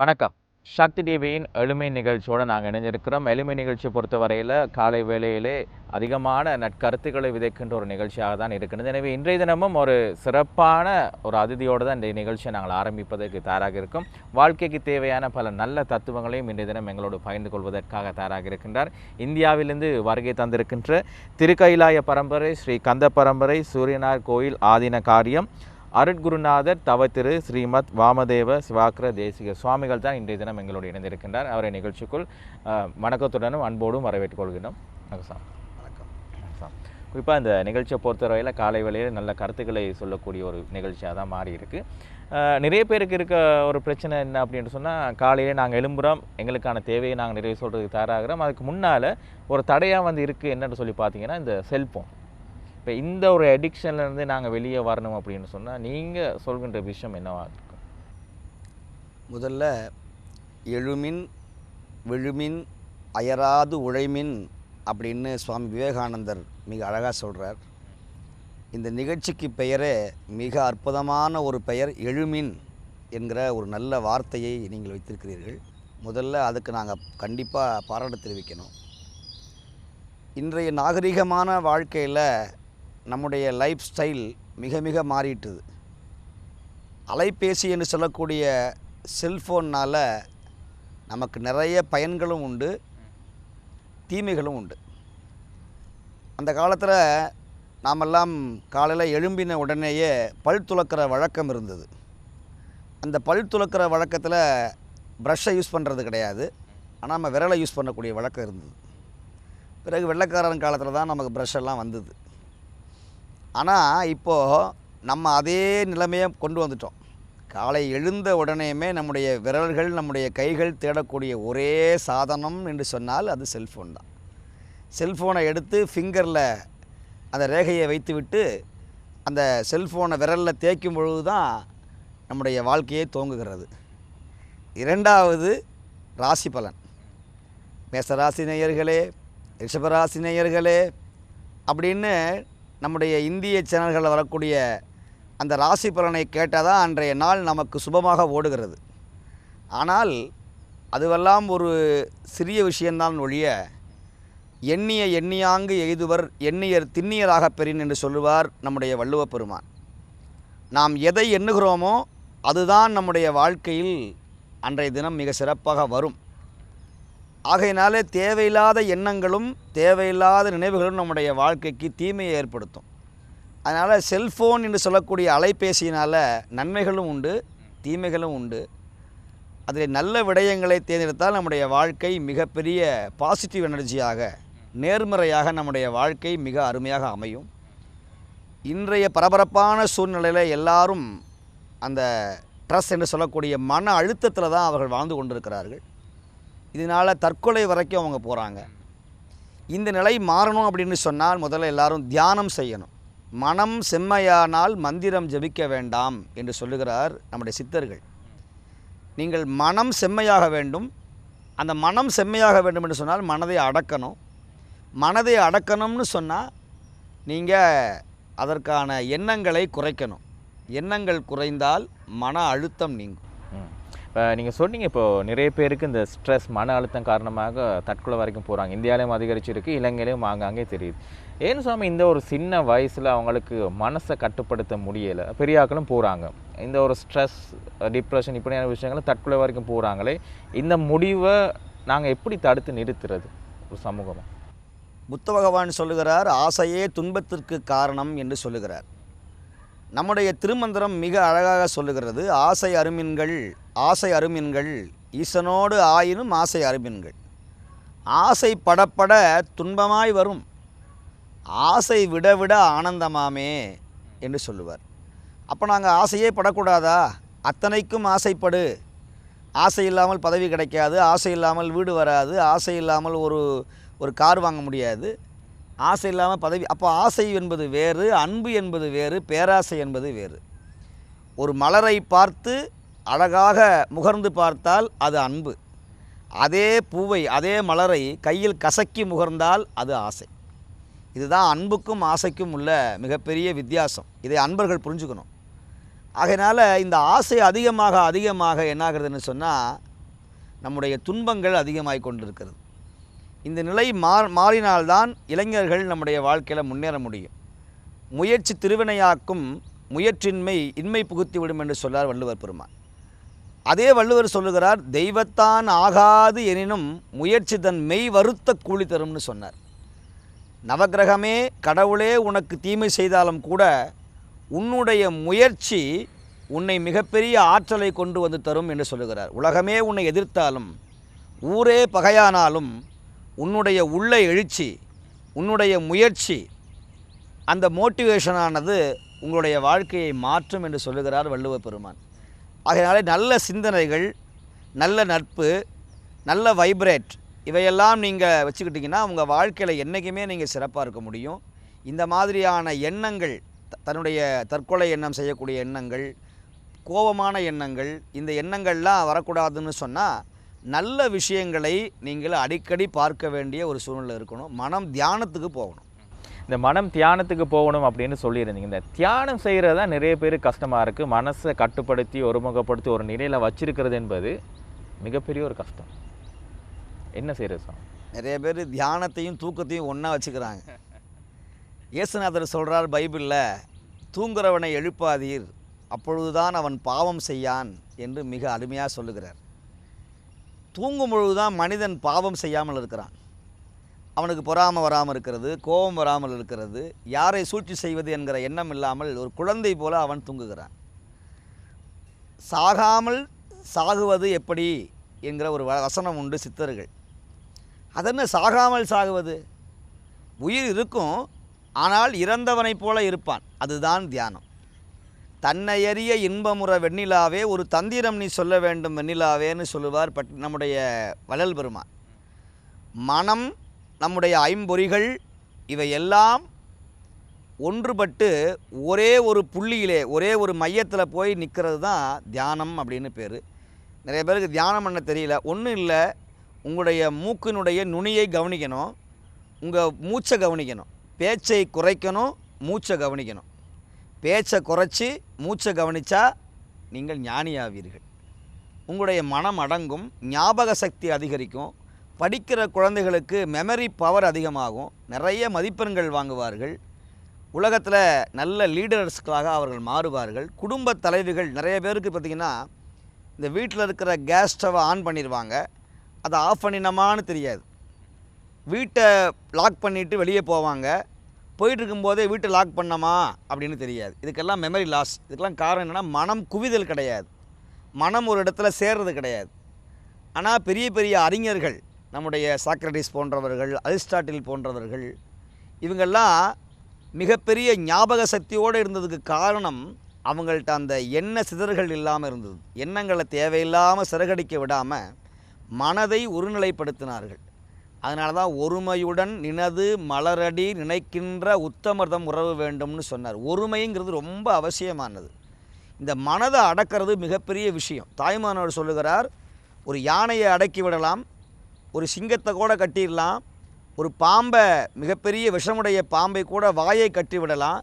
வணக்கம். சக்தி டிவியின் எளிமை நிகழ்ச்சியோடு நாங்கள் இணைஞ்சிருக்கிறோம் எளிமை நிகழ்ச்சியை பொறுத்தவரையில் காலை வேளையிலே அதிகமான நற்கருத்துக்களை விதைக்கின்ற ஒரு நிகழ்ச்சியாக தான் இருக்கின்றது எனவே இன்றைய தினமும் ஒரு சிறப்பான ஒரு அதிதியோடு தான் இந்த நிகழ்ச்சியை நாங்கள் ஆரம்பிப்பதற்கு தயாராக இருக்கோம். வாழ்க்கைக்கு தேவையான பல நல்ல தத்துவங்களையும் இன்றைய தினம் எங்களோடு பகிர்ந்து கொள்வதற்காக தயாராக இருக்கின்றார். இந்தியாவிலிருந்து வருகை தந்திருக்கின்ற திருக்கைலாய பரம்பரை ஸ்ரீ கந்த பரம்பரை சூரியனார் கோயில் ஆதீன காரியம் அருட்குருநாதர் தவத்திரு ஸ்ரீமத் வாமதேவ சிவாக்கர தேசிக சுவாமிகள் தான் இன்றைய தினம் எங்களோடு இணைந்திருக்கின்றார். அவரை நிகழ்ச்சிக்குள் வணக்கத்துடனும் அன்போடும் வரவேற்றுக் கொள்கிறோம் வணக்கம் சார். வணக்கம். குறிப்பாக இந்த நிகழ்ச்சியை பொறுத்தவரையில் காலை வேளையில் நல்ல கருத்துக்களை சொல்லக்கூடிய ஒரு நிகழ்ச்சியாக தான் மாறி இருக்கு. அஹ், நிறைய பேருக்கு இருக்க ஒரு பிரச்சனை என்ன அப்படின்னு சொன்னால் காலையிலே நாங்கள் எழும்புறோம் எங்களுக்கான தேவையை நாங்கள் நிறைவு சொல்கிறதுக்கு தயாராகிறோம். அதுக்கு முன்னால் ஒரு தடையாக வந்து இருக்குது என்னன்னு சொல்லி பார்த்தீங்கன்னா இந்த செல்ஃபோன் இப்போ இந்த ஒரு அடிக்ஷன்லேருந்து நாங்கள் வெளியே வரணும் அப்படின்னு சொன்னால் நீங்கள் சொல்கின்ற விஷயம் என்னவாக இருக்கும்? முதல்ல எழுமின் விழுமின் அயராது உழைமின் அப்படின்னு சுவாமி விவேகானந்தர் மிக அழகாக சொல்கிறார் இந்த நிகழ்ச்சிக்கு பெயரே மிக அற்புதமான ஒரு பெயர் எழுமின் என்கிற ஒரு நல்ல வார்த்தையை நீங்கள் வைத்திருக்கிறீர்கள். முதல்ல அதுக்கு நாங்கள் கண்டிப்பாக பாராட்டு தெரிவிக்கணும். இன்றைய நாகரிகமான வாழ்க்கையில் நம்முடைய லைஃப் ஸ்டைல் மிக மிக மாறிட்டுது. அலைபேசி என்று சொல்லக்கூடிய செல்ஃபோன்னால் நமக்கு நிறைய பயன்களும் உண்டு தீமைகளும் உண்டு. அந்த காலத்தில் நாமெல்லாம் காலையில் எழும்பின உடனேயே பல் துலக்கிற வழக்கம் இருந்தது. அந்த பல் துலக்கிற வழக்கத்தில் ப்ரஷ்ஷை யூஸ் பண்ணுறது கிடையாது. ஆனால் நம்ம விரலை யூஸ் பண்ணக்கூடிய வழக்கம் இருந்தது. பிறகு வெள்ளைக்காரன் காலத்தில் தான் நமக்கு ப்ரஷ் எல்லாம் வந்தது. ஆனால் இப்போது நம்ம அதே நிலைமையை கொண்டு வந்துட்டோம். காலை எழுந்த உடனேயுமே நம்முடைய விரல்கள் நம்முடைய கைகள் தேடக்கூடிய ஒரே சாதனம் என்று சொன்னால் அது செல்ஃபோன் தான். செல்ஃபோனை எடுத்து ஃபிங்கரில் அந்த ரேகையை வைத்துவிட்டு அந்த செல்ஃபோனை விரலில் தேய்க்கும் பொழுது தான் நம்முடைய வாழ்க்கையே துவங்குகிறது. இரண்டாவது ராசி பலன். மேசராசி நேயர்களே ரிஷபராசி நேயர்களே அப்படின்னு நம்முடைய இந்திய சேனல்களில் வரக்கூடிய அந்த ராசி பலனை கேட்டால் தான் அன்றைய நாள் நமக்கு சுபமாக ஓடுகிறது. ஆனால் அதுவெல்லாம் ஒரு சிறிய விஷயந்தான் ஒழிய எண்ணிய எண்ணியாங்கு எய்துவர் எண்ணியர் திண்ணியராகப் பெறின் என்று சொல்லுவார் நம்முடைய வள்ளுவ பெருமான். நாம் எதை எண்ணுகிறோமோ அதுதான் நம்முடைய வாழ்க்கையில் அன்றைய தினம் மிக சிறப்பாக வரும். ஆகையினாலே தேவையில்லாத எண்ணங்களும் தேவையில்லாத நினைவுகளும் நம்முடைய வாழ்க்கைக்கு தீமையை ஏற்படுத்தும். அதனால் செல்ஃபோன் என்று சொல்லக்கூடிய அலைபேசியினால் நன்மைகளும் உண்டு தீமைகளும் உண்டு. அதில் நல்ல விடயங்களை தேர்ந்தெடுத்தால் நம்முடைய வாழ்க்கை மிகப்பெரிய பாசிட்டிவ் எனர்ஜியாக நேர்மறையாக நம்முடைய வாழ்க்கை மிக அருமையாக அமையும். இன்றைய பரபரப்பான சூழ்நிலையில் எல்லாரும் அந்த ட்ரெஸ் என்று சொல்லக்கூடிய மன அழுத்தத்தில் தான் அவர்கள் வாழ்ந்து கொண்டிருக்கிறார்கள். இதனால் தற்கொலை வரைக்கும் அவங்க போகிறாங்க இந்த நிலை மாறணும் அப்படின்னு சொன்னால் முதல்ல எல்லாரும் தியானம் செய்யணும். மனம் செம்மையானால் மந்திரம் ஜபிக்க வேண்டாம் என்று சொல்லுகிறார் நம்முடைய சித்தர்கள். நீங்கள் மனம் செம்மையாக வேண்டும். அந்த மனம் செம்மையாக வேண்டும் என்று சொன்னால் மனதை அடக்கணும். மனதை அடக்கணும்னு சொன்னால் நீங்கள் அதற்கான எண்ணங்களை குறைக்கணும். எண்ணங்கள் குறைந்தால் மன அழுத்தம் நீங்கும். நீங்கள் சொன்னீங்க இப்போ நிறைய பேருக்கு இந்த ஸ்ட்ரெஸ் மன அழுத்தம் காரணமாக தற்கொலை வரைக்கும் போகிறாங்க இந்தியாவிலையும் அதிகரிச்சிருக்கு இலங்கையிலையும் ஆங்காங்கே தெரியுது. ஏன்னு சுவாமி இந்த ஒரு சின்ன வயசில் அவங்களுக்கு மனசை கட்டுப்படுத்த முடியலை? பெரியாக்களும் போகிறாங்க இந்த ஒரு ஸ்ட்ரெஸ் டிப்ரெஷன் இப்படியான விஷயங்களை தற்கொலை வரைக்கும் போகிறாங்களே இந்த முடிவை நாங்கள் எப்படி தடுத்து நிறுத்துறது ஒரு சமூகமாக புத்த பகவான் சொல்லுகிறார் ஆசையே துன்பத்திற்கு காரணம் என்று சொல்லுகிறார். நம்முடைய திருமந்திரம் மிக அழகாக சொல்லுகிறது. ஆசை அருமின்கள் ஆசை அருமின்கள் ஈசனோடு ஆயினும் ஆசை அருமின்கள். ஆசை படப்பட துன்பமாய் வரும். ஆசை விட விட ஆனந்தமாமே என்று சொல்லுவார். அப்போ நாங்கள் ஆசையே படக்கூடாதா? அத்தனைக்கும் ஆசைப்படு. ஆசை இல்லாமல் பதவி கிடைக்காது ஆசை இல்லாமல் வீடு வராது ஆசை இல்லாமல் ஒரு ஒரு கார் வாங்க முடியாது. ஆசை இல்லாமல் பதவி அப்போ ஆசை என்பது வேறு அன்பு என்பது வேறு பேராசை என்பது வேறு. ஒரு மலரை பார்த்து அழகாக முகர்ந்து பார்த்தால் அது அன்பு. அதே பூவை அதே மலரை கையில் கசக்கி முகர்ந்தால் அது ஆசை. இதுதான் அன்புக்கும் ஆசைக்கும் உள்ள மிகப்பெரிய வித்தியாசம். இதை அன்பர்கள் புரிஞ்சுக்கணும். ஆகையினால் இந்த ஆசை அதிகமாக அதிகமாக என்னாகிறதுன்னு சொன்னால் நம்முடைய துன்பங்கள் அதிகமாகிக் கொண்டிருக்கிறது. இந்த நிலை மா மாறினால்தான் இளைஞர்கள் நம்முடைய வாழ்க்கையில் முன்னேற முடியும். முயற்சி திருவினையாக்கும் முயற்சின்மை இன்மை புகுத்திவிடும் என்று சொன்னார் வள்ளுவர் பெருமான். அதே வள்ளுவர் சொல்லுகிறார் தெய்வத்தான் ஆகாது எனினும் முயற்சி தன் மெய் வருத்த கூலி தரும்னு சொன்னார். நவக்கிரகமே கடவுளே உனக்கு தீமை செய்தாலும் கூட உன்னுடைய முயற்சி உன்னை மிகப்பெரிய ஆற்றலை கொண்டு வந்து தரும் என்று சொல்லுகிறார். உலகமே உன்னை எதிர்த்தாலும் ஊரே பகையானாலும் உன்னுடைய உள்ள எழுச்சி உன்னுடைய முயற்சி அந்த மோட்டிவேஷனானது உங்களுடைய வாழ்க்கையை மாற்றும் என்று சொல்லுகிறார் வள்ளுவ பெருமான். ஆகையினாலே நல்ல சிந்தனைகள் நல்ல நட்பு நல்ல வைப்ரேட் இவையெல்லாம் நீங்கள் வச்சுக்கிட்டிங்கன்னா உங்கள் வாழ்க்கையில் என்றைக்குமே நீங்கள் சிறப்பாக இருக்க முடியும். இந்த மாதிரியான எண்ணங்கள் தன்னுடைய தற்கொலை எண்ணம் செய்யக்கூடிய எண்ணங்கள் கோபமான எண்ணங்கள் இந்த எண்ணங்கள்லாம் வரக்கூடாதுன்னு சொன்னால் நல்ல விஷயங்களை நீங்கள் அடிக்கடி பார்க்க வேண்டிய ஒரு சூழ்நிலை இருக்கணும். மனம் தியானத்துக்கு போகணும். இந்த மனம் தியானத்துக்கு போகணும் அப்படின்னு சொல்லியிருந்தீங்க. இந்த தியானம் செய்கிறது தான் நிறைய பேர் கஷ்டமாக இருக்குது மனசை கட்டுப்படுத்தி ஒருமுகப்படுத்தி ஒரு நிலையில் வச்சிருக்கிறது என்பது மிகப்பெரிய ஒரு கஷ்டம். என்ன செய்கிறது சார் நிறைய பேர் தியானத்தையும் தூக்கத்தையும் ஒன்றா வச்சுக்கிறாங்க. இயேசுநாதர் சொல்கிறார் பைபிளில் தூங்குறவனை எழுப்பாதீர். அப்பொழுதுதான் அவன் பாவம் செய்யான் என்று மிக அருமையாக சொல்லுகிறார். தூங்கும் பொழுதுதான் மனிதன் பாவம் செய்யாமல் இருக்கிறான். அவனுக்கு பொறாமை வராமல் இருக்கிறது கோபம் வராமல் இருக்கிறது யாரை சூழ்ச்சி செய்வது என்கிற எண்ணம் இல்லாமல் ஒரு குழந்தை போல அவன் தூங்குகிறான். சாகாமல் சாகுவது எப்படி என்கிற ஒரு வ- வசனம் உண்டு சித்தர்கள். அதென்ன சாகாமல் சாகுவது? உயிர் இருக்கும் ஆனால் இறந்தவனைப் போல இருப்பான். அதுதான் தியானம். தன்னையறிய இன்பமுற வெண்ணிலாவே ஒரு தந்திரம் நீ சொல்ல வேண்டும் வெண்ணிலாவேன்னு சொல்லுவார் பட் நம்முடைய வளல் பெருமான். மனம் நம்முடைய ஐம்பொறிகள் இவையெல்லாம் ஒன்றுபட்டு ஒரே ஒரு புள்ளியிலே ஒரே ஒரு மையத்தில் போய் நிற்கிறது தான் தியானம் அப்படின்னு பேர். நிறைய பேருக்கு தியானம் பண்ண தெரியல. ஒன்றும் இல்லை உங்களுடைய மூக்கினுடைய நுனியை கவனிக்கணும் உங்கள் மூச்சை கவனிக்கணும் பேச்சை குறைக்கணும் மூச்சை கவனிக்கணும். பேச்சை குறைச்சி மூச்சை கவனித்தா நீங்கள் ஞானியாவீர்கள். உங்களுடைய மனம் அடங்கும் ஞாபக சக்தி அதிகரிக்கும் படிக்கிற குழந்தைகளுக்கு மெமரி பவர் அதிகமாகும் நிறைய மதிப்பெண்கள் வாங்குவார்கள் உலகத்தில் நல்ல லீடர்ஸ்களாக அவர்கள் மாறுவார்கள் குடும்ப தலைவிகள் நிறைய பேருக்கு பார்த்திங்கன்னா இந்த வீட்டில் இருக்கிற கேஸ் ஸ்டவை ஆன் பண்ணிடுவாங்க அதை ஆஃப் பண்ணினோமான்னு தெரியாது. வீட்டை லாக் பண்ணிவிட்டு வெளியே போவாங்க போயிட்டுருக்கும்போதே வீட்டை லாக் பண்ணோமா அப்படின்னு தெரியாது. இதுக்கெல்லாம் மெமரி லாஸ் இதுக்கெல்லாம் காரணம் என்னென்னா மனம் குவிதல் கிடையாது. மனம் ஒரு இடத்துல சேர்றது கிடையாது. ஆனால் பெரிய பெரிய அறிஞர்கள் நம்முடைய சாக்ரட்டிஸ் போன்றவர்கள் அரிஸ்டாட்டில் போன்றவர்கள் இவங்கெல்லாம் மிகப்பெரிய ஞாபக சக்தியோடு இருந்ததுக்கு காரணம் அவங்கள்ட்ட அந்த எண்ண சிதறுகள் இல்லாமல் இருந்தது. எண்ணங்களை தேவையில்லாமல் சிறகடிக்க விடாமல் மனதை ஒருநிலைப்படுத்தினார்கள். அதனால தான் ஒருமையுடன் நினது மலரடி நினைக்கின்ற உத்தமர்தம் உறவு வேண்டும்னு சொன்னார். ஒருமைங்கிறது ரொம்ப அவசியமானது. இந்த மனதை அடக்கிறது மிகப்பெரிய விஷயம். தாய்மானவர் சொல்லுகிறார் ஒரு யானையை அடக்கி விடலாம் ஒரு சிங்கத்தை கூட கட்டிடலாம் ஒரு பாம்பை மிகப்பெரிய விஷமுடைய பாம்பை கூட வாயை கட்டி விடலாம்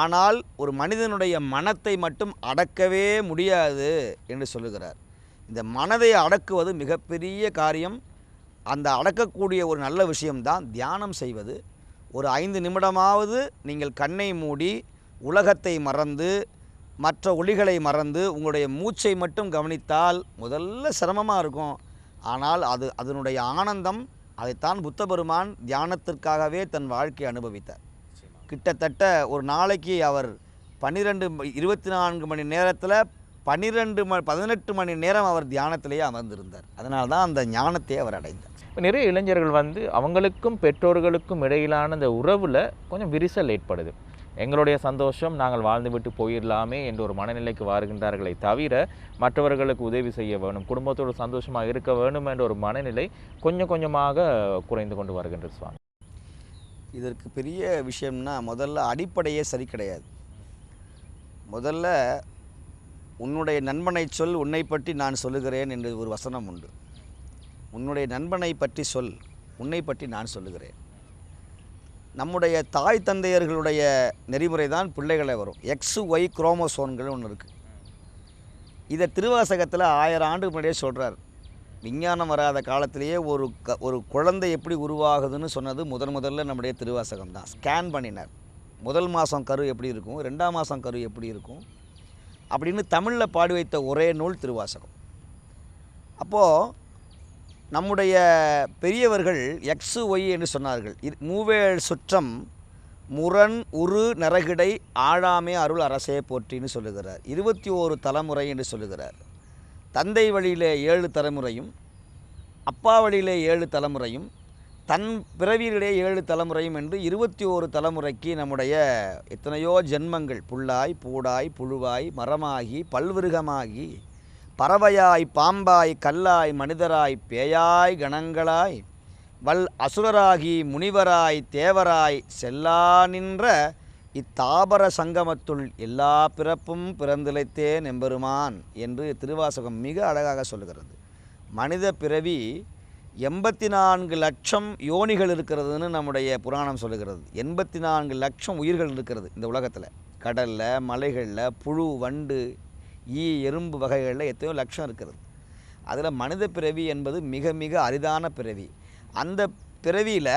ஆனால் ஒரு மனிதனுடைய மனத்தை மட்டும் அடக்கவே முடியாது என்று சொல்லுகிறார். இந்த மனதை அடக்குவது மிகப்பெரிய காரியம். அந்த அடக்கக்கூடிய ஒரு நல்ல விஷயம்தான் தியானம் செய்வது. ஒரு ஐந்து நிமிடமாவது நீங்கள் கண்ணை மூடி உலகத்தை மறந்து மற்ற ஒளிகளை மறந்து உங்களுடைய மூச்சை மட்டும் கவனித்தால் முதல்ல சிரமமாக இருக்கும். ஆனால் அது அதனுடைய ஆனந்தம் அதைத்தான் புத்த பெருமான் தியானத்திற்காகவே தன் வாழ்க்கையை அனுபவித்தார். கிட்டத்தட்ட ஒரு நாளைக்கு அவர் பன்னிரெண்டு இருபத்தி நான்கு மணி நேரத்தில் பன்னிரெண்டு ம பதினெட்டு மணி நேரம் அவர் தியானத்திலேயே அமர்ந்திருந்தார். அதனால்தான் அந்த ஞானத்தை அவர் அடைந்தார். இப்போ நிறைய இளைஞர்கள் வந்து அவங்களுக்கும் பெற்றோர்களுக்கும் இடையிலான இந்த உறவில் கொஞ்சம் விரிசல் ஏற்படுது. எங்களுடைய சந்தோஷம் நாங்கள் வாழ்ந்துவிட்டு போயிடலாமே என்ற ஒரு மனநிலைக்கு வருகின்றார்களே தவிர மற்றவர்களுக்கு உதவி செய்ய வேணும் குடும்பத்தோடு சந்தோஷமாக இருக்க வேணும் என்ற ஒரு மனநிலை கொஞ்சம் கொஞ்சமாக குறைந்து கொண்டு வருகின்றது சுவாமி. இதற்கு பெரிய விஷயம்னா முதல்ல அடிப்படையே சரி கிடையாது. முதல்ல உன்னுடைய நண்பனை சொல் உன்னை பற்றி நான் சொல்லுகிறேன் என்று ஒரு வசனம் உண்டு. உன்னுடைய நண்பனை பற்றி சொல். உன்னை பற்றி நான் சொல்லுகிறேன். நம்முடைய தாய் தந்தையர்களுடைய நெறிமுறை தான் பிள்ளைகளை வரும். எக்ஸ் ஒய் குரோமோசோன்கள் ஒன்று இருக்குது இதை திருவாசகத்தில் ஆயிரம் ஆண்டுக்கு முன்னாடியே சொல்கிறார் விஞ்ஞானம் வராத காலத்திலேயே ஒரு க ஒரு குழந்தை எப்படி உருவாகுதுன்னு சொன்னது முதன் முதல்ல நம்முடைய திருவாசகம் தான். ஸ்கேன் பண்ணினார். முதல் மாதம் கரு எப்படி இருக்கும்? ரெண்டாம் மாதம் கரு எப்படி இருக்கும்? அப்படின்னு தமிழில் பாடி வைத்த ஒரே நூல் திருவாசகம். அப்போது நம்முடைய பெரியவர்கள் எக்ஸு ஒய் என்று சொன்னார்கள். இது மூவேழ் சுற்றம் முரண் உரு நரகிடை ஆழாமே அருள் அரசே போற்றின்னு சொல்லுகிறார். இருபத்தி ஓரு தலைமுறை என்று சொல்லுகிறார். தந்தை வழியிலே ஏழு தலைமுறையும் அப்பா வழியிலே ஏழு தலைமுறையும் தன் பிறவியிலே ஏழு தலைமுறையும் என்று இருபத்தி ஓரு தலைமுறைக்கு நம்முடைய எத்தனையோ ஜென்மங்கள் புல்லாய் பூடாய் புழுவாய் மரமாகி பல்விருகமாகி பறவையாய் பாம்பாய் கல்லாய் மனிதராய் பேயாய் கணங்களாய் வல் அசுரராகி முனிவராய் தேவராய் செல்லா நின்ற இத்தாபர சங்கமத்துள் எல்லா பிறப்பும் பிறந்திழைத்தேன் எம்பெருமான் என்று திருவாசகம் மிக அழகாக சொல்லுகிறது. மனித பிறவி எண்பத்தி நான்கு லட்சம் யோனிகள் இருக்கிறதுன்னு நம்முடைய புராணம் சொல்லுகிறது. எண்பத்தி நான்கு லட்சம் உயிர்கள் இருக்கிறது இந்த உலகத்தில். கடலில் மலைகளில் புழு வண்டு ஈ எறும்பு வகைகளில் எத்தனையோ லட்சம் இருக்கிறது. அதில் மனித பிறவி என்பது மிக மிக அரிதான பிறவி. அந்த பிறவியில்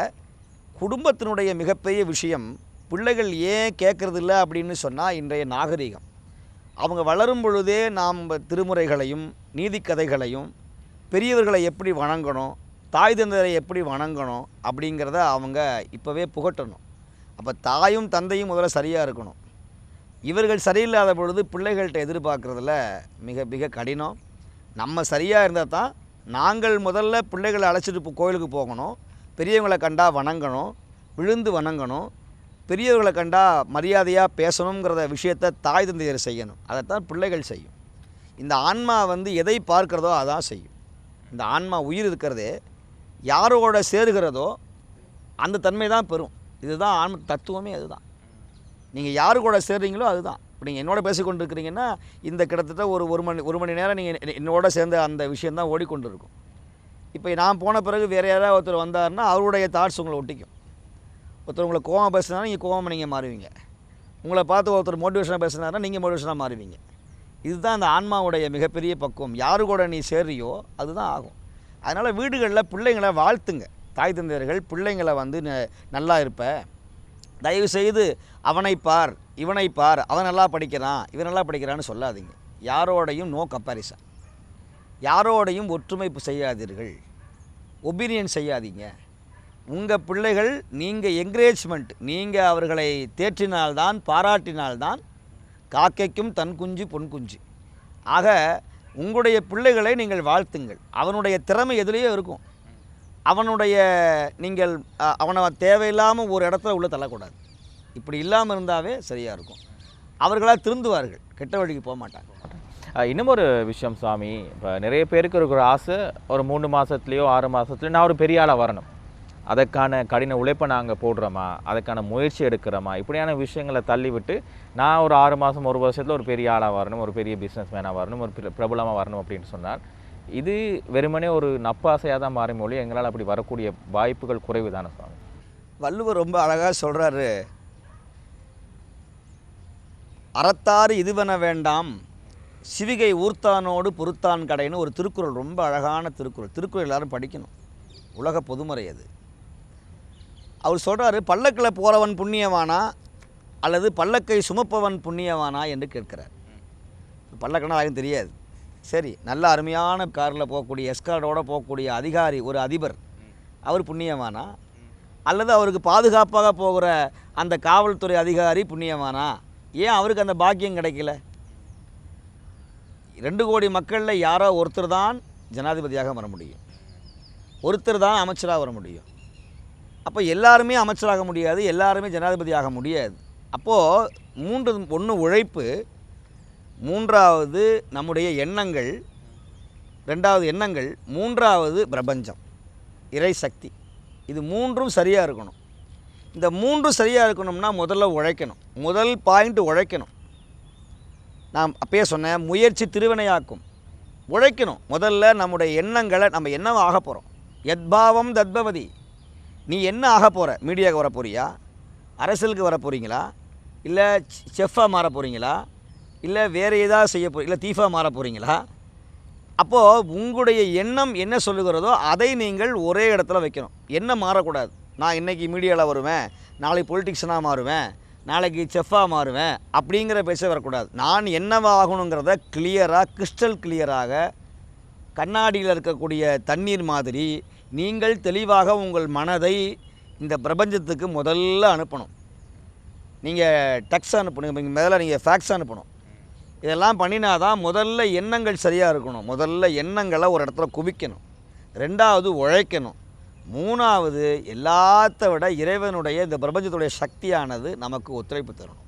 குடும்பத்தினுடைய மிகப்பெரிய விஷயம் பிள்ளைகள் ஏன் கேட்குறதில்ல அப்படின்னு சொன்னால் இன்றைய நாகரிகம். அவங்க வளரும் பொழுதே நாம் திருமுறைகளையும் நீதிக்கதைகளையும் பெரியவர்களை எப்படி வணங்கணும் தாய் தந்தையரை எப்படி வணங்கணும் அப்படிங்கிறத அவங்க இப்போவே புகட்டணும். அப்போ தாயும் தந்தையும் முதல்ல சரியாக இருக்கணும். இவர்கள் சரியில்லாத பொழுது பிள்ளைகள்கிட்ட எதிர்பார்க்குறதுல மிக மிக கடினம். நம்ம சரியாக இருந்தால் தான் நாங்கள் முதல்ல பிள்ளைகளை அழைச்சிட்டு கோயிலுக்கு போகணும். பெரியவங்களை கண்டா வணங்கணும். விழுந்து வணங்கணும். பெரியவர்களை கண்டா மரியாதையாக பேசணுங்கிறத விஷயத்தை தாய் தந்தையர் செய்யணும். அதைத்தான் பிள்ளைகள் செய்யும். இந்த ஆன்மா வந்து எதை பார்க்கிறதோ அதான் செய்யும். இந்த ஆன்மா உயிர் இருக்கிறதே யாரோட சேருகிறதோ அந்த தன்மை தான் பெறும். இதுதான் ஆன்ம தத்துவமே அதுதான் நீங்கள் யாரு கூட சேர்றீங்களோ அதுதான். இப்போ நீங்கள் என்னோட பேசிக்கொண்டு இருக்கிறீங்கன்னா இந்த கிட்டத்தட்ட ஒரு ஒரு மணி ஒரு மணி நேரம் நீங்கள் என்னோட சேர்ந்த அந்த விஷயந்தான் ஓடிக்கொண்டு இருக்கும் இப்போ நான் போன பிறகு வேறு யாராவது ஒருத்தர் வந்தாருன்னா அவருடைய தாட்ஸ் உங்களை ஒட்டிக்கும். ஒருத்தர் உங்களை கோவம் பேசுனாலும் நீங்கள் கோவம் நீங்கள் மாறுவீங்க. உங்களை பார்த்து ஒருத்தர் மோட்டிவேஷனாக பேசுனாருன்னா நீங்கள் மோட்டிவேஷனாக மாறுவீங்க. இதுதான் அந்த ஆன்மாவுடைய மிகப்பெரிய பக்குவம். யாரு கூட நீ சேர்றியோ அதுதான் ஆகும். அதனால் வீடுகளில் பிள்ளைங்களை வாழ்த்துங்க. தாய் தந்தையர்கள் பிள்ளைங்களை வந்து ந- நல்லா இருப்ப. தயவு செய்து அவனை பார் இவனை பார் அவன் நல்லா படிக்கிறான் இவன் நல்லா படிக்கிறான்னு சொல்லாதீங்க. யாரோடையும் நோ கம்பேரிசன் யாரோடையும் ஒற்றுமை செய்யாதீர்கள். ஒபீனியன் செய்யாதீங்க. உங்கள் பிள்ளைகள் நீங்கள் என்கரேஜ்மெண்ட் நீங்கள் அவர்களை தேற்றினால்தான் பாராட்டினால்தான் காக்கைக்கும் தன் குஞ்சு பொன் குஞ்சு. ஆக உங்களுடைய பிள்ளைகளை நீங்கள் வாழ்த்துங்கள். அவனுடைய திறமை எதுலேயோ இருக்கும். அவனுடைய நீங்கள் அவனை தேவையில்லாமல் ஒரு இடத்துல உள்ள தள்ளக்கூடாது. இப்படி இல்லாமல் இருந்தாவே சரியாக இருக்கும். அவர்களாக திருந்துவார்கள். கெட்ட வழிக்கு போக மாட்டாங்க. இன்னும் ஒரு விஷயம் சுவாமி இப்போ நிறைய பேருக்கு இருக்கிற ஆசை ஒரு மூணு மாதத்துலேயோ ஆறு மாதத்துலையோ நான் ஒரு பெரிய ஆளாக வரணும். அதற்கான கடின உழைப்பை நாங்கள் போடுறோமா? அதற்கான முயற்சி எடுக்கிறோமா? இப்படியான விஷயங்களை தள்ளிவிட்டு நான் ஒரு ஆறு மாதம் ஒரு வருஷத்தில் ஒரு பெரிய ஆளாக வரணும் ஒரு பெரிய பிஸ்னஸ் மேனாக வரணும் ஒரு பிர- பிரபலமாக வரணும் அப்படின்னு சொன்னார் இது வெறுமனே ஒரு நப்பாசையாக தான் மாறி மொழி. எங்களால் அப்படி வரக்கூடிய வாய்ப்புகள் குறைவு தானே சுவாமி? வள்ளுவர் ரொம்ப அழகாக சொல்கிறாரு அறத்தாறு இதுவென வேண்டாம். சிவிகை ஊர்த்தானோடு பொறுத்தான் கடைன்னு ஒரு திருக்குறள் ரொம்ப அழகான திருக்குறள். திருக்குறள் எல்லாரும் படிக்கணும். உலக பொதுமறை அது. அவர் சொல்கிறாரு பல்லக்கில் போகிறவன் புண்ணியவானா? அல்லது பல்லக்கை சுமப்பவன் புண்ணியவானா? என்று கேட்கிறார். பல்லக்குன்னா யாரும் தெரியாது. சரி நல்ல அருமையான காரில் போகக்கூடிய எஸ்கார்டோடு போகக்கூடிய அதிகாரி ஒரு அதிபர். அவர் புண்ணியமானா அல்லது அவருக்கு பாதுகாப்பாக போகிற அந்த காவல்துறை அதிகாரி புண்ணியமானா ஏன் அவருக்கு அந்த பாக்கியம் கிடைக்கல? ரெண்டு கோடி மக்களில் யாரோ ஒருத்தர் தான் ஜனாதிபதியாக வர முடியும். ஒருத்தர் தான் அமைச்சராக வர முடியும். அப்போ எல்லாருமே அமைச்சராக முடியாது எல்லாருமே ஜனாதிபதியாக முடியாது. அப்போது மூன்று ஒன்று உழைப்பு மூன்றாவது நம்முடைய எண்ணங்கள் ரெண்டாவது எண்ணங்கள் மூன்றாவது பிரபஞ்சம் இறை சக்தி. இது மூன்றும் சரியாக இருக்கணும். இந்த மூன்றும் சரியாக இருக்கணும்னா முதல்ல உழைக்கணும். முதல் பாயிண்ட் உழைக்கணும். நான் அப்பயே சொன்னேன் முயற்சி திருவினையாக்கும். உழைக்கணும். முதல்ல நம்முடைய எண்ணங்களை நம்ம என்ன ஆக போகிறோம் எத்பாவம் தத்பவதி. நீ என்ன ஆக போகிற மீடியாவுக்கு வர போறியா அரசியலுக்கு வர போகிறீங்களா இல்லை செஃப்பாக மாற போகிறீங்களா இல்லை வேறு ஏதாவது செய்ய போ இல்லை தீஃபாக மாற போகிறீங்களா அப்போது உங்களுடைய எண்ணம் என்ன சொல்லுகிறதோ அதை நீங்கள் ஒரே இடத்துல வைக்கணும். என்ன மாறக்கூடாது? நான் இன்றைக்கி மீடியாவில் வருவேன் நாளைக்கு பொலிட்டிக்ஸனாக மாறுவேன் நாளைக்கு செஃப்பாக மாறுவேன் அப்படிங்கிற பேச வரக்கூடாது. நான் என்னவாகணுங்கிறத கிளியராக கிறிஸ்டல் கிளியராக கண்ணாடியில் இருக்கக்கூடிய தண்ணீர் மாதிரி நீங்கள் தெளிவாக உங்கள் மனதை இந்த பிரபஞ்சத்துக்கு முதல்ல அனுப்பணும். நீங்கள் டெக்ஸ் அனுப்பணும் முதல்ல நீங்கள் ஃபேக்ஸ் அனுப்பணும். இதெல்லாம் பண்ணினா தான் முதல்ல எண்ணங்கள் சரியாக இருக்கணும். முதல்ல எண்ணங்களை ஒரு இடத்துல குவிக்கணும். ரெண்டாவது உழைக்கணும். மூணாவது எல்லாத்த விட இறைவனுடைய இந்த பிரபஞ்சத்துடைய சக்தியானது நமக்கு ஒத்துழைப்பு தரணும்.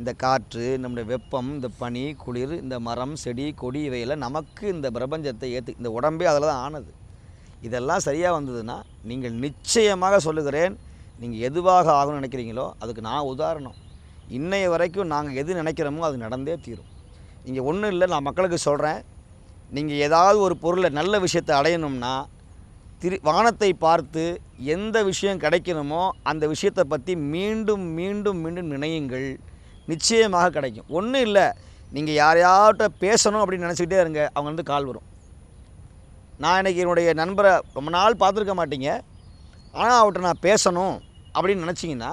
இந்த காற்று நம்முடைய வெப்பம் இந்த பனி குளிர் இந்த மரம் செடி கொடி இவையில் நமக்கு இந்த பிரபஞ்சத்தை ஏற்று இந்த உடம்பே அதில் தான் ஆனது. இதெல்லாம் சரியாக வந்ததுன்னா நீங்கள் நிச்சயமாக சொல்லுகிறேன் நீங்கள் எதுவாக ஆகணும்னு நினைக்கிறீங்களோ அதுக்கு நான் உதாரணம். இன்றைய வரைக்கும் நாங்கள் எது நினைக்கிறோமோ அது நடந்தே தீரும். இங்கே ஒன்றும் இல்லை நான் மக்களுக்கு சொல்கிறேன் நீங்கள் ஏதாவது ஒரு பொருளை நல்ல விஷயத்தை அடையணும்னா திரு வானத்தை பார்த்து எந்த விஷயம் கிடைக்கணுமோ அந்த விஷயத்தை பற்றி மீண்டும் மீண்டும் மீண்டும் நினையுங்கள். நிச்சயமாக கிடைக்கும். ஒன்றும் இல்லை நீங்கள் யாரையாட்ட பேசணும் அப்படின்னு நினச்சிக்கிட்டே இருங்க அவங்க வந்து கால் வரும். நான் இன்றைக்கி என்னுடைய நண்பரை ரொம்ப நாள் பார்த்துருக்க மாட்டீங்க. ஆனால் அவர்கிட்ட நான் பேசணும் அப்படின்னு நினச்சிங்கன்னா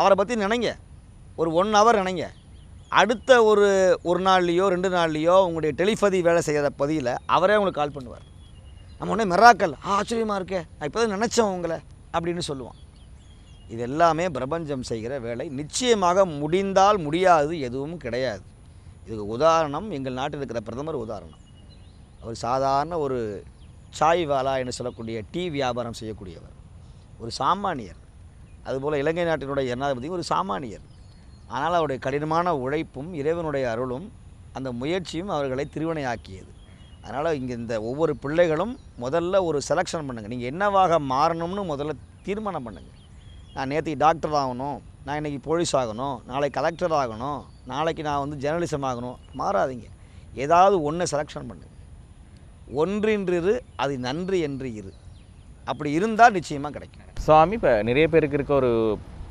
அவரை பற்றி நினைங்க. ஒரு ஒன் ஹவர் நினைங்க. அடுத்த ஒரு ஒரு நாள்லேயோ ரெண்டு நாள்லேயோ உங்களுடைய டெலிஃபதி வேலை செய்கிற பதியில் அவரே உங்களுக்கு கால் பண்ணுவார். நம்ம உடனே மெராக்கல் ஆச்சரியமாக இருக்கே நான் இப்போ தான் நினச்சேன் உங்களை அப்படின்னு சொல்லுவான். இது எல்லாமே பிரபஞ்சம் செய்கிற வேலை. நிச்சயமாக முடிந்தால் முடியாது எதுவும் கிடையாது. இதுக்கு உதாரணம் எங்கள் நாட்டில் இருக்கிற பிரதமர் உதாரணம். அவர் சாதாரண ஒரு சாய் வாலா என்று சொல்லக்கூடிய டீ வியாபாரம் செய்யக்கூடியவர். ஒரு சாமானியர். அதுபோல் இலங்கை நாட்டினுடைய ஜனாதிபதி ஒரு சாமானியர். ஆனால் அவருடைய கடினமான உழைப்பும் இறைவனுடைய அருளும் அந்த முயற்சியும் அவர்களை திருவினையாக்கியது. அதனால் இங்கே இந்த ஒவ்வொரு பிள்ளைகளும் முதல்ல ஒரு செலெக்ஷன் பண்ணுங்கள் நீங்கள் என்னவாக மாறணும்னு முதல்ல தீர்மானம் பண்ணுங்கள் நான் நேற்றுக்கு டாக்டர் ஆகணும் நான் இன்றைக்கி போலீஸ் ஆகணும் நாளைக்கு கலெக்டர் ஆகணும் நாளைக்கு நான் வந்து ஜேர்னலிசம் ஆகணும் மாறாதீங்க. ஏதாவது ஒன்று செலெக்ஷன் பண்ணுங்கள் ஒன்றின்றிரு அது நன்றி என்று இரு. அப்படி இருந்தால் நிச்சயமாக கிடைக்கும். சுவாமி இப்போ நிறைய பேருக்கு இருக்க ஒரு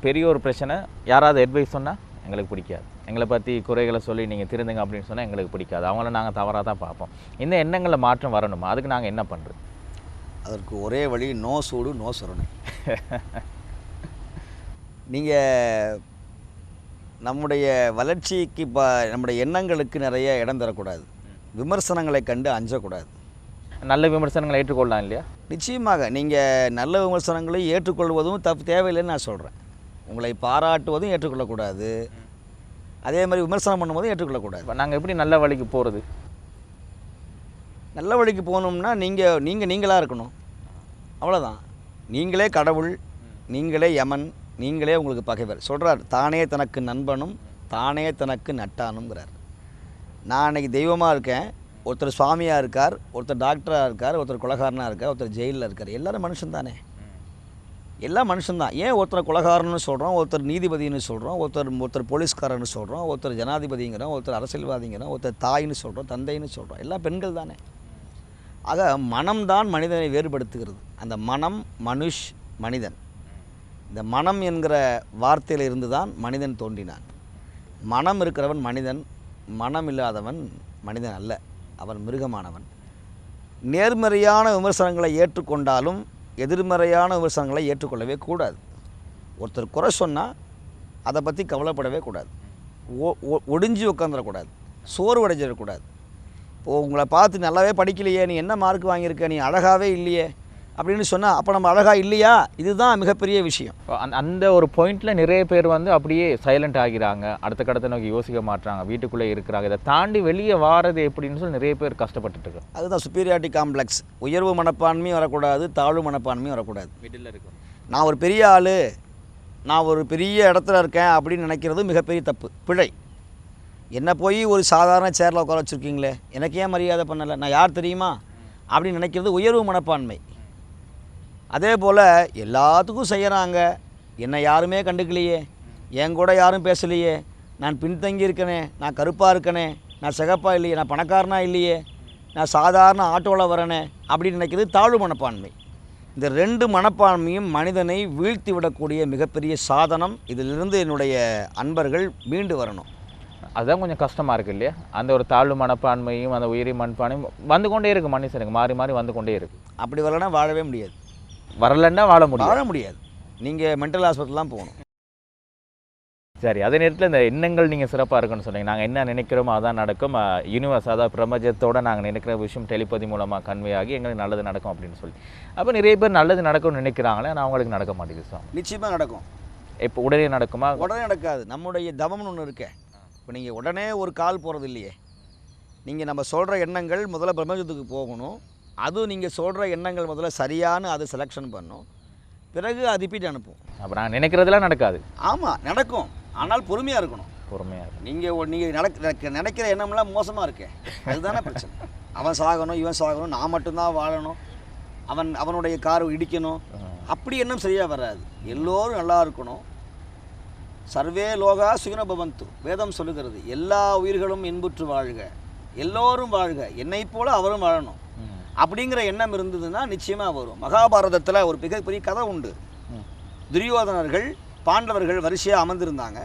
பெரிய ஒரு பிரச்சனை. யாராவது அட்வைஸ் சொன்னால் எங்களுக்கு பிடிக்காது. எங்களை பற்றி குறைகளை சொல்லி நீங்கள் திருந்துங்க அப்படின்னு சொன்னால் எங்களுக்கு பிடிக்காது. அவங்கள நாங்கள் தவறாக தான் பார்ப்போம். இந்த எண்ணங்களில் மாற்றம் வரணுமா? அதுக்கு நாங்கள் என்ன பண்ணுறது அதற்கு ஒரே வழி நோ சூடு நோ சுரணை. நீங்கள் நம்முடைய வளர்ச்சிக்கு இப்போ நம்முடைய எண்ணங்களுக்கு நிறைய இடம் தரக்கூடாது. விமர்சனங்களை கண்டு அஞ்சக்கூடாது. நல்ல விமர்சனங்களை ஏற்றுக்கொள்ளலாம் இல்லையா? நிச்சயமாக நீங்கள் நல்ல விமர்சனங்களை ஏற்றுக்கொள்வதும் தப்பு தேவையில்லைன்னு நான் சொல்கிறேன் உங்களை பாராட்டுவதும் ஏற்றுக்கொள்ளக்கூடாது. அதே மாதிரி விமர்சனம் பண்ணும்போதும் ஏற்றுக்கொள்ளக்கூடாது. இப்போ நாங்கள் எப்படி நல்ல வழிக்கு போகிறது நல்ல வழிக்கு போகணும்னா நீங்கள் நீங்கள் நீங்களாக இருக்கணும். அவ்வளோதான் நீங்களே கடவுள் நீங்களே யமன் நீங்களே உங்களுக்கு பகைவர். சொல்கிறார் தானே தனக்கு நண்பனும் தானே தனக்கு நட்டானுங்கிறார் நான் அன்றைக்கி தெய்வமாக இருக்கேன். ஒருத்தர் சுவாமியாக இருக்கார் ஒருத்தர் டாக்டராக இருக்கார் ஒருத்தர் குலகாரனாக இருக்கார் ஒருத்தர் ஜெயிலில் இருக்கார். எல்லாரும் மனுஷன் தானே எல்லாம் மனுஷன்தான். ஏன் ஒருத்தர் குலகாரன்னு சொல்கிறோம் ஒருத்தர் நீதிபதினு சொல்கிறோம் ஒருத்தர் ஒருத்தர் போலீஸ்காரன்னு சொல்கிறோம் ஒருத்தர் ஜனாதிபதிங்கிறோம் ஒருத்தர் அரசியல்வாதிங்கிறோம் ஒருத்தர் தாயின்னு சொல்கிறோம் தந்தைன்னு சொல்கிறோம் எல்லாம் பெண்கள் தானே. ஆக மனம்தான் மனிதனை வேறுபடுத்துகிறது. அந்த மனம் மனுஷ் மனிதன். இந்த மனம் என்கிற வார்த்தையில் இருந்து தான் மனிதன் தோன்றினான். மனம் இருக்கிறவன் மனிதன் மனம் இல்லாதவன் மனிதன் அல்ல. அவன் மிருகமானவன். நேர்மறையான விமர்சனங்களை ஏற்றுக்கொண்டாலும் எதிர்மறையான விமர்சனங்களை ஏற்றுக்கொள்ளவே கூடாது. ஒருத்தர் குறை சொன்னால் அதை பற்றி கவலைப்படவே கூடாது. ஒ- ஒ- ஒடிஞ்சு உட்காந்துடக்கூடாது சோர்வடைஞ்சிடக்கூடாது இப்போது உங்களை பார்த்து நல்லாவே படிக்கலையே நீ என்ன மார்க் வாங்கியிருக்க? நீ அழகாகவே இல்லையே. அப்படின்னு சொன்னால் அப்போ நம்ம அழகா இல்லையா? இதுதான் மிகப்பெரிய விஷயம். அந்த- ஒரு பாயிண்டில் நிறைய பேர் வந்து அப்படியே சைலண்ட் ஆகிறாங்க. அடுத்த கடத்தை நோக்கி யோசிக்க மாட்றாங்க. வீட்டுக்குள்ளே இருக்கிறாங்க. இதை தாண்டி வெளியே வாரது எப்படின்னு சொல்லி நிறைய பேர் கஷ்டப்பட்டுட்டு இருக்காங்க. அதுதான் சுப்பீரியாரிட்டி காம்ப்ளெக்ஸ் உயர்வு மனப்பான்மையும் வரக்கூடாது தாழ்வு மனப்பான்மையும் வரக்கூடாது. மிடில் இருக்கும் நான் ஒரு பெரிய ஆள் நான் ஒரு பெரிய இடத்துல இருக்கேன் அப்படின்னு நினைக்கிறது மிகப்பெரிய தப்பு. பிழை. என்ன போய் ஒரு சாதாரண சேரில் உட்கார வச்சுருக்கீங்களே. எனக்கு ஏன் மரியாதை பண்ணலை? நான் யார் தெரியுமா? அப்படின்னு நினைக்கிறது உயர்வு மனப்பான்மை. அதே போல் எல்லாத்துக்கும் செய்கிறாங்க என்னை யாருமே கண்டுக்கலையே. என் கூட யாரும் பேசலையே. நான் பின்தங்கி இருக்கனே. நான் கருப்பாக இருக்கனே. நான் சிகப்பாக இல்லையே. நான் பணக்காரனா இல்லையே. நான் சாதாரண ஆட்டோவில் வரனே. அப்படின்னு நினைக்கிறது தாழ்வு மனப்பான்மை. இந்த ரெண்டு மனப்பான்மையும் மனிதனை வீழ்த்தி விடக்கூடிய மிகப்பெரிய சாதனம் இதிலிருந்து என்னுடைய அன்பர்கள் மீண்டு வரணும். அதுதான் கொஞ்சம் கஷ்டமாக இருக்கு இல்லையா? அந்த ஒரு தாழ்வு மனப்பான்மையும் அந்த உயிரி மனப்பான்மையும் வந்து கொண்டே இருக்கு. மனுஷனுக்கு மாறி மாறி வந்து கொண்டே இருக்கு. அப்படி வரலன்னா வாழவே முடியாது. வரலன்னா வாழ முடியும் வாழ முடியாது. நீங்கள் மென்டல் ஹாஸ்பிட்டல்லாம் போகணும். சரி அதே நேரத்தில் இந்த எண்ணங்கள் நீங்கள் சிறப்பாக இருக்குன்னு சொன்னீங்க. நாங்கள் என்ன நினைக்கிறோமோ அதான் நடக்கும். யூனிவர்ஸ் அதாவது பிரபஞ்சத்தோட நாங்கள் நினைக்கிற விஷயம் டெலிபதி மூலமாக கன்வே ஆகி எங்களுக்கு நல்லது நடக்கும் அப்படின்னு சொல்லி. அப்போ நிறைய பேர் நல்லது நடக்கும்னு நினைக்கிறாங்களே ஆனால் அவங்களுக்கு நடக்க மாட்டேங்குது சார் நிச்சயமாக நடக்கும். இப்போ உடனே நடக்குமா? உடனே நடக்காது. நம்முடைய தவம்னு ஒன்று இருக்கே. இப்போ நீங்கள் உடனே ஒரு கால் போகிறது இல்லையே நீங்கள் நம்ம சொல்கிற எண்ணங்கள் முதல்ல பிரபஞ்சத்துக்கு போகணும். அதுவும் நீங்கள் சொல்கிற எண்ணங்கள் முதல்ல சரியான அதை செலெக்ஷன் பண்ணும். பிறகு அது ரிப்பீட் அனுப்பும். அப்போ நாங்கள் நினைக்கிறதெல்லாம் நடக்காது. ஆமாம் நடக்கும். ஆனால் பொறுமையாக இருக்கணும். பொறுமையாக இருக்கும் நீங்கள் நீங்கள் நடக்க நினைக்கிற எண்ணம்லாம் மோசமாக இருக்கே. அதுதானே பிரச்சனை. அவன் சாகணும் இவன் சாகணும் நான் மட்டும்தான் வாழணும். அவன் அவனுடைய கார் இடிக்கணும். அப்படி எண்ணம் சரியாக வராது. எல்லோரும் நல்லா இருக்கணும். சர்வே லோகா சுகின பவந்து. வேதம் சொல்லுகிறது எல்லா உயிர்களும் இன்புற்று வாழ்க. எல்லோரும் வாழ்க. என்னைப் போல அவரும் வாழணும். அப்படிங்கிற எண்ணம் இருந்ததுன்னா நிச்சயமாக வரும். மகாபாரதத்தில் ஒரு மிகப்பெரிய கதை உண்டு. துரியோதனர்கள் பாண்டவர்கள் வரிசையாக அமர்ந்திருந்தாங்க.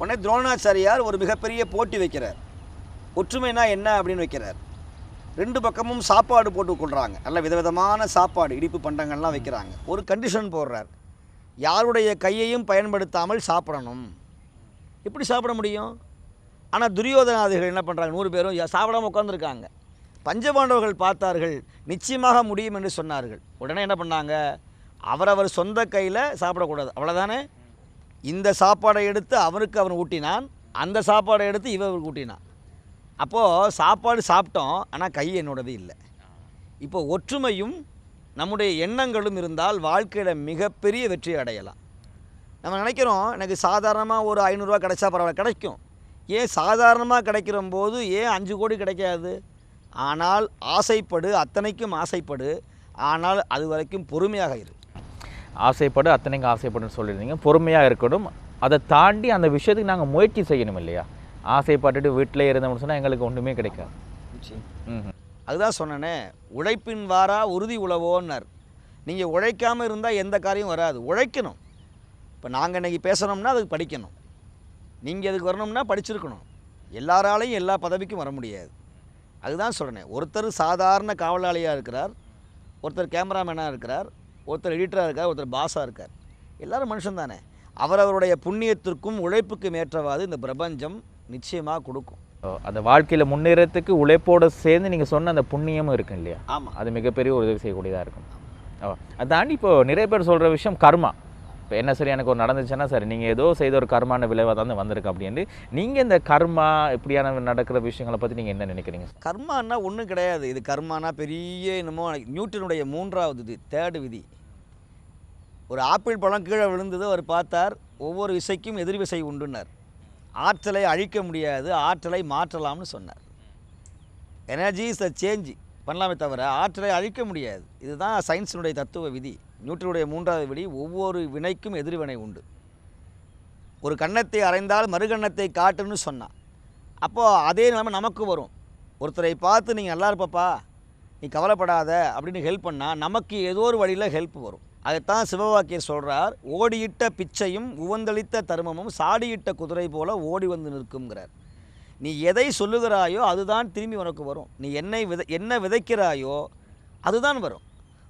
உடனே துரோணாச்சாரியார் ஒரு மிகப்பெரிய போட்டி வைக்கிறார். ஒற்றுமைனா என்ன அப்படின்னு வைக்கிறார். ரெண்டு பக்கமும் சாப்பாடு போட்டு கொள்கிறாங்க நல்ல விதவிதமான சாப்பாடு இடிப்பு பண்டங்கள்லாம் வைக்கிறாங்க. ஒரு கண்டிஷன் போடுறார். யாருடைய கையையும் பயன்படுத்தாமல் சாப்பிடணும். எப்படி சாப்பிட முடியும்? ஆனால் துரியோதனாதிகள் என்ன பண்ணுறாங்க நூறு பேரும் சாப்பிடாமல் சாப்பிடாம உட்காந்துருக்காங்க பஞ்சபாண்டவர்கள் பார்த்தார்கள் நிச்சயமாக முடியும் என்று சொன்னார்கள். உடனே என்ன பண்ணாங்க? அவரவர் சொந்த கையில் சாப்பிடக்கூடாது. அவ்வளோதானே இந்த சாப்பாடை எடுத்து அவருக்கு அவன் ஊட்டினான். அந்த சாப்பாடை எடுத்து இவருக்கு ஊட்டினான். அப்போது சாப்பாடு சாப்பிட்டோம் ஆனால் கை என்னோடது இல்லை. இப்போ ஒற்றுமையும் நம்முடைய எண்ணங்களும் இருந்தால் வாழ்க்கையில் மிகப்பெரிய வெற்றி அடையலாம். நம்ம நினைக்கிறோம் எனக்கு சாதாரணமாக ஒரு ஐநூறுரூவா கிடைச்சா பரவாயில்ல கிடைக்கும். ஏன் சாதாரணமாக கிடைக்கிற போது ஏன் அஞ்சு கோடி கிடைக்காது? ஆனால் ஆசைப்படு அத்தனைக்கும் ஆசைப்படு ஆனால் அது வரைக்கும் பொறுமையாக இரு. ஆசைப்படு அத்தனைக்கு ஆசைப்படுன்னு சொல்லியிருந்தீங்க. பொறுமையாக இருக்கணும். அதை தாண்டி அந்த விஷயத்துக்கு நாங்கள் முயற்சி செய்யணும் இல்லையா? ஆசைப்பட்டுட்டு வீட்டிலே இருந்தோம்னு சொன்னால் எங்களுக்கு ஒன்றுமே கிடைக்காது. ம் அதுதான் சொன்னேனே உழைப்பின் வாரா உறுதி உழவோன்னார். நீங்கள் உழைக்காமல் இருந்தால் எந்த காரியம் வராது. உழைக்கணும். இப்போ நாங்கள் இன்றைக்கி பேசுகிறோம்னா அதுக்கு படிக்கணும். நீங்கள் அதுக்கு வரணும்னா படிச்சிருக்கணும். எல்லாராலையும் எல்லா பதவிக்கும் வர முடியாது. அதுதான் சொல்கிறேன் ஒருத்தர் சாதாரண காவலாளியாக இருக்கிறார் ஒருத்தர் கேமராமேனாக இருக்கிறார் ஒருத்தர் எடிட்டராக இருக்கார் ஒருத்தர் பாஸாக இருக்கார். எல்லாரும் மனுஷன் தானே. அவரவருடைய புண்ணியத்திற்கும் உழைப்புக்கும் ஏற்றவாறு இந்த பிரபஞ்சம் நிச்சயமாக கொடுக்கும். அந்த வாழ்க்கையில் முன்னேறத்துக்கு உழைப்போடு சேர்ந்து நீங்கள் சொன்ன அந்த புண்ணியமும் இருக்கும் இல்லையா? ஆமாம் அது மிகப்பெரிய ஒரு உதவி செய்யக்கூடியதாக இருக்கும். ஓ அதை தாண்டி இப்போ நிறைய பேர் சொல்கிற விஷயம் கர்மா. இப்போ என்ன சரி எனக்கு ஒரு நடந்துச்சுன்னா சரி நீங்கள் ஏதோ செய்த ஒரு கர்மான விளைவாக தான் வந்திருக்கு அப்படின்ட்டு நீங்கள் இந்த கர்மா இப்படியான நடக்கிற விஷயங்களை பற்றி நீங்கள் என்ன நினைக்கிறீங்க? கர்மானா ஒன்றும் கிடையாது. இது கர்மானா பெரிய என்னமோ நியூட்டனுடைய மூன்றாவது இது தேர்டு விதி. ஒரு ஆப்பிள் பழம் கீழே விழுந்தது அவர் பார்த்தார் ஒவ்வொரு விசைக்கும் எதிர் விசை உண்டுன்னார். ஆற்றலை அழிக்க முடியாது ஆற்றலை மாற்றலாம்னு சொன்னார். எனர்ஜி இஸ் அ சேஞ்ச் பண்ணலாமே தவிர ஆற்றலை அழிக்க முடியாது. இதுதான் சயின்ஸினுடைய தத்துவ விதி. நியூட்டனுடைய மூன்றாவது விடி ஒவ்வொரு வினைக்கும் எதிர்வினை உண்டு. ஒரு கன்னத்தை அறைந்தால் மறுகன்னத்தை காட்டுன்னு சொன்னான் அப்போது அதே நிலைமை நமக்கு வரும். ஒருத்தரை பார்த்து நீங்கள் நல்லா இருப்பப்பா நீ கவலைப்படாத அப்படின்னு ஹெல்ப் பண்ணால் நமக்கு ஏதோ ஒரு வழியில் ஹெல்ப் வரும். அதைத்தான் சிவவாக்கியர் சொல்கிறார் ஓடியிட்ட பிச்சையும் உவந்தளித்த தருமமும் சாடியிட்ட குதிரை போல ஓடி வந்து நிற்குங்கிறார் நீ எதை சொல்லுகிறாயோ அதுதான் திரும்பி உனக்கு வரும். நீ என்னை விதை என்ன விதைக்கிறாயோ அதுதான் வரும்.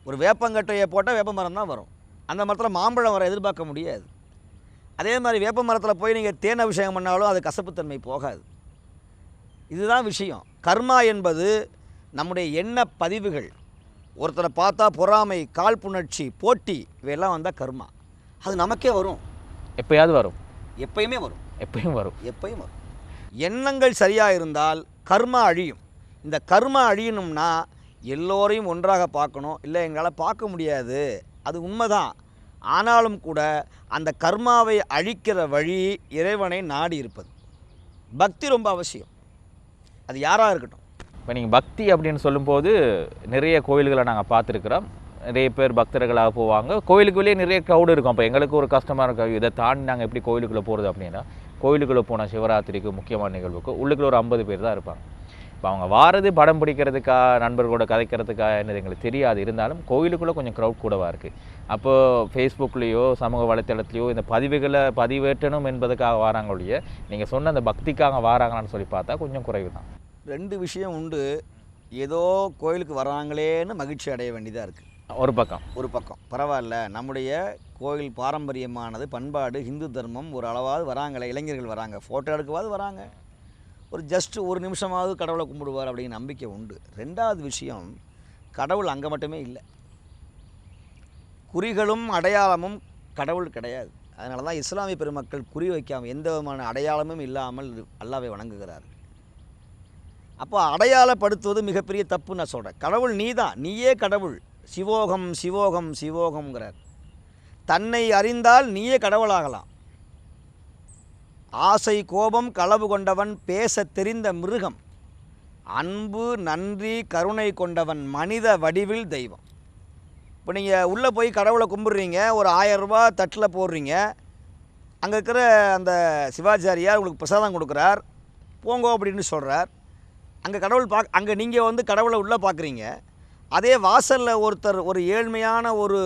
ஒரு வேப்பங்கட்டையை போட்டால் வேப்ப மரம் தான் வரும். அந்த மரத்தில் மாம்பழம் வர எதிர்பார்க்க முடியாது. அதே மாதிரி வேப்ப மரத்தில் போய் நீங்கள் தேன் அபிஷேகம் பண்ணாலும் அது கசப்புத்தன்மை போகாது. இதுதான் விஷயம். கர்மா என்பது நம்முடைய எண்ண பதிவுகள். ஒருத்தரை பார்த்தா பொறாமை காழ்ப்புணர்ச்சி போட்டி இவையெல்லாம் வந்தால் கர்மா. அது நமக்கே வரும். எப்பயாவது வரும். எப்பயுமே வரும். எப்பயும் வரும். எப்பயும் வரும். எண்ணங்கள் சரியாக இருந்தால் கர்மா அழியும். இந்த கர்மா அழியணும்னா எல்லோரையும் ஒன்றாக பார்க்கணும். இல்லை எங்களால் பார்க்க முடியாது. அது உண்மைதான். ஆனாலும் கூட அந்த கர்மாவை அழிக்கிற வழி இறைவனை நாடி இருப்பது. பக்தி ரொம்ப அவசியம். அது யாராக இருக்கட்டும். இப்போ நீங்கள் பக்தி அப்படின்னு சொல்லும்போது நிறைய கோயில்களை நாங்கள் பார்த்துருக்குறோம். நிறைய பேர் பக்தர்களாக போவாங்க. கோயிலுக்கு வெளியே நிறைய க்ரௌடு இருக்கும். அப்போ எங்களுக்கு ஒரு கஷ்டமாக இருக்கும். இதை தாண்டி நாங்கள் எப்படி கோயிலுக்குள்ளே போகிறது அப்படின்னா கோயிலுக்குள்ளே போன சிவராத்திரிக்கு முக்கியமான நிகழ்வுக்கு உள்ளுக்குள்ள ஒரு ஐம்பது பேர் தான் இருப்பாங்க. இப்போ அவங்க வாரது படம் பிடிக்கிறதுக்கா நண்பர்களோட கதைக்கிறதுக்கா என்னது எங்களுக்கு தெரியாது. இருந்தாலும் கோயிலுக்குள்ளே கொஞ்சம் க்ரௌட் கூடவா இருக்குது அப்போது ஃபேஸ்புக்லேயோ சமூக வலைத்தளத்துலையோ இந்த பதிவுகளை பதிவேற்றணும் என்பதுக்காக வராங்க ஒழிய நீங்கள் சொன்ன அந்த பக்திக்காக வாராங்களான்னு சொல்லி பார்த்தா கொஞ்சம் குறைவு தான் ரெண்டு விஷயம் உண்டு. ஏதோ கோயிலுக்கு வராங்களேன்னு மகிழ்ச்சி அடைய வேண்டியதாக இருக்குது ஒரு பக்கம். ஒரு பக்கம். பரவாயில்ல. நம்முடைய கோயில் பாரம்பரியமானது பண்பாடு ஹிந்து தர்மம் ஒரு அளவாவது வராங்களே இளைஞர்கள் வராங்க ஃபோட்டோ எடுக்கவாது வராங்க. ஒரு ஜஸ்ட் ஒரு நிமிஷமாவது கடவுளை கும்பிடுவார் அப்படிங்கிற நம்பிக்கை உண்டு. ரெண்டாவது விஷயம் கடவுள் அங்கே மட்டுமே இல்லை. குறிகளும் அடையாளமும் கடவுள் கிடையாது. அதனால தான் இஸ்லாமிய பெருமக்கள் குறி வைக்காமல் எந்த விதமான அடையாளமும் இல்லாமல் அல்லாவை வணங்குகிறார்கள். அப்போ அடையாளப்படுத்துவது மிகப்பெரிய தப்பு நான் சொல்கிறேன் கடவுள் நீ தான் நீயே கடவுள். சிவோகம் சிவோகம் சிவோகம்ங்கிறார். தன்னை அறிந்தால் நீயே கடவுளாகலாம். ஆசை கோபம் களவு கொண்டவன் பேசத் தெரிந்த மிருகம். அன்பு நன்றி கருணை கொண்டவன் மனித வடிவில் தெய்வம். இப்போ நீங்கள் உள்ளே போய் கடவுளை கும்பிட்றீங்க ஒரு ஆயிரம் தட்டில் போடுறீங்க. அங்கே இருக்கிற அந்த சிவாச்சாரியார் உங்களுக்கு பிரசாதம் கொடுக்குறார். போங்கோ அப்படின்னு சொல்கிறார் அங்கே கடவுள் பாக் அங்கே நீங்கள் வந்து கடவுளை உள்ளே பார்க்குறீங்க அதே வாசலில் ஒருத்தர் ஒரு ஏழ்மையான ஒரு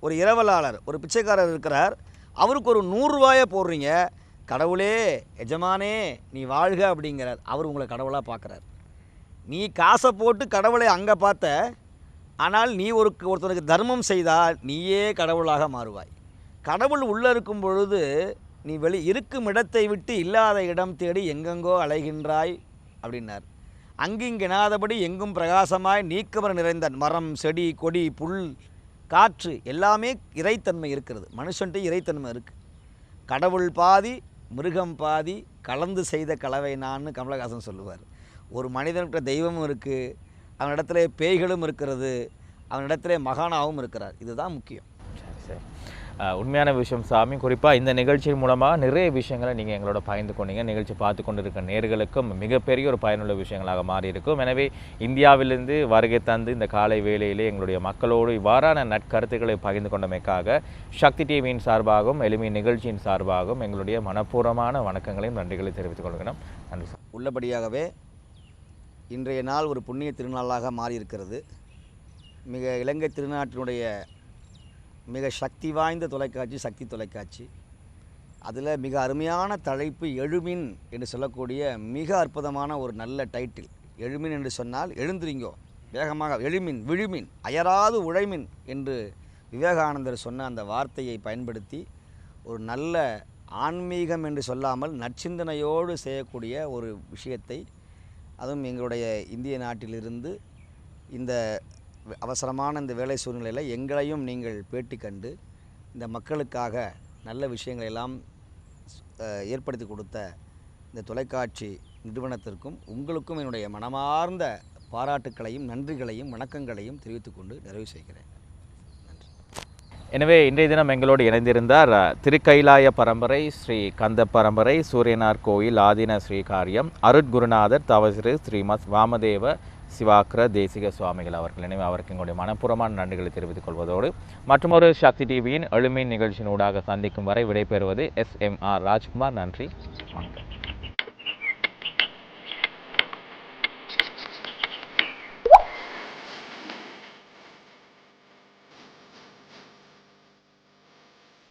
ஒரு இரவலாளர் ஒரு பிச்சைக்காரர் இருக்கிறார். அவருக்கு ஒரு நூறுரூவாயை போடுறீங்க. கடவுளே எஜமானே நீ வாழ்க அப்படிங்கிறார். அவர் உங்களை கடவுளாக பார்க்குறார். நீ காசை போட்டு கடவுளை அங்கே பார்த்த ஆனால் நீ ஒரு ஒருத்தனுக்கு தர்மம் செய்தால் நீயே கடவுளாக மாறுவாய். கடவுள் உள்ளே இருக்கும் பொழுது நீ வெளி இருக்கும் இடத்தை விட்டு இல்லாத இடம் தேடி எங்கெங்கோ அலைகின்றாய் அப்படின்னார். அங்கிங்கெனாதபடி எங்கும் பிரகாசமாய் நீக்கமர நிறைந்த மரம் செடி கொடி புல் காற்று எல்லாமே இறைத்தன்மை இருக்கிறது. மனுஷன்ட்டு இறைத்தன்மை இருக்குது கடவுள் பாதி மிருகம் பாதி கலந்து செய்த கலவை நான்னு கமலஹாசன் சொல்லுவார். ஒரு மனிதன்கிட்ட தெய்வமும் இருக்குது அவனிடத்துல பேய்களும் இருக்கிறது அவனிடத்துல மகானாவும் இருக்கிறார். இதுதான் முக்கியம். சரி சரி. உண்மையான விஷயம் சாமி. குறிப்பாக இந்த நிகழ்ச்சியின் மூலமாக நிறைய விஷயங்களை நீங்கள் எங்களோட பகிர்ந்து கொண்டீங்க. நிகழ்ச்சி பார்த்து கொண்டிருக்க நேர்களுக்கும் மிகப்பெரிய ஒரு பயனுள்ள விஷயங்களாக மாறி இருக்கும் எனவே இந்தியாவிலிருந்து வருகை தந்து இந்த காலை வேளையிலே எங்களுடைய மக்களோடு இவ்வாறான நட்கருத்துக்களை பகிர்ந்து கொண்டமைக்காக சக்தி டிவியின் சார்பாகவும் எளிமை நிகழ்ச்சியின் சார்பாகவும் எங்களுடைய மனப்பூர்வமான வணக்கங்களையும் நன்றிகளை தெரிவித்துக் கொள்கிறோம். நன்றி சார். உள்ளபடியாகவே இன்றைய நாள் ஒரு புண்ணிய திருநாளாக மாறியிருக்கிறது. மிக இலங்கை திருநாட்டினுடைய மிக சக்தி வாய்ந்த தொலைக்காட்சி சக்தி தொலைக்காட்சி. அதில் மிக அருமையான தலைப்பு எழுமின் என்று சொல்லக்கூடிய மிக அற்புதமான ஒரு நல்ல டைட்டில். எழுமின் என்று சொன்னால் எழுந்திரிங்கோ வேகமாக எழுமின் விழுமின் அயராது உழைமின் என்று விவேகானந்தர் சொன்ன அந்த வார்த்தையை பயன்படுத்தி ஒரு நல்ல ஆன்மீகம் என்று சொல்லாமல் நற்சிந்தனையோடு செய்யக்கூடிய ஒரு விஷயத்தை அதுவும் எங்களுடைய இந்திய நாட்டிலிருந்து இந்த அவசரமான இந்த வேலை சூழ்நிலையில் எங்களையும் நீங்கள் பேட்டி கண்டு இந்த மக்களுக்காக நல்ல விஷயங்களை எல்லாம் ஏற்படுத்தி கொடுத்த இந்த தொலைக்காட்சி நிறுவனத்திற்கும் உங்களுக்கும் என்னுடைய மனமார்ந்த பாராட்டுக்களையும் நன்றிகளையும் வணக்கங்களையும் தெரிவித்துக்கொண்டு நிறைவு செய்கிறேன். எனவே இன்றைய தினம் எங்களோடு இணைந்திருந்தார் திருக்கைலாய பரம்பரை ஸ்ரீ கந்த பரம்பரை சூரியனார் கோயில் ஆதீன ஸ்ரீகாரியம் அருட்குருநாதர் தவசிறு ஸ்ரீமத் வாமதேவ சிவாக்கர தேசிக சுவாமிகள் அவர்கள் எனவே அவருக்கு எங்களுடைய மனப்பூர்வமான நன்றிகளை தெரிவித்துக் கொள்வதோடு மற்றொரு சக்தி டிவியின் எழுமின் நிகழ்ச்சியினூடாக சந்திக்கும் வரை விடைபெறுவது எஸ் எம் ஆர் ராஜ்குமார். நன்றி. வணக்கம்.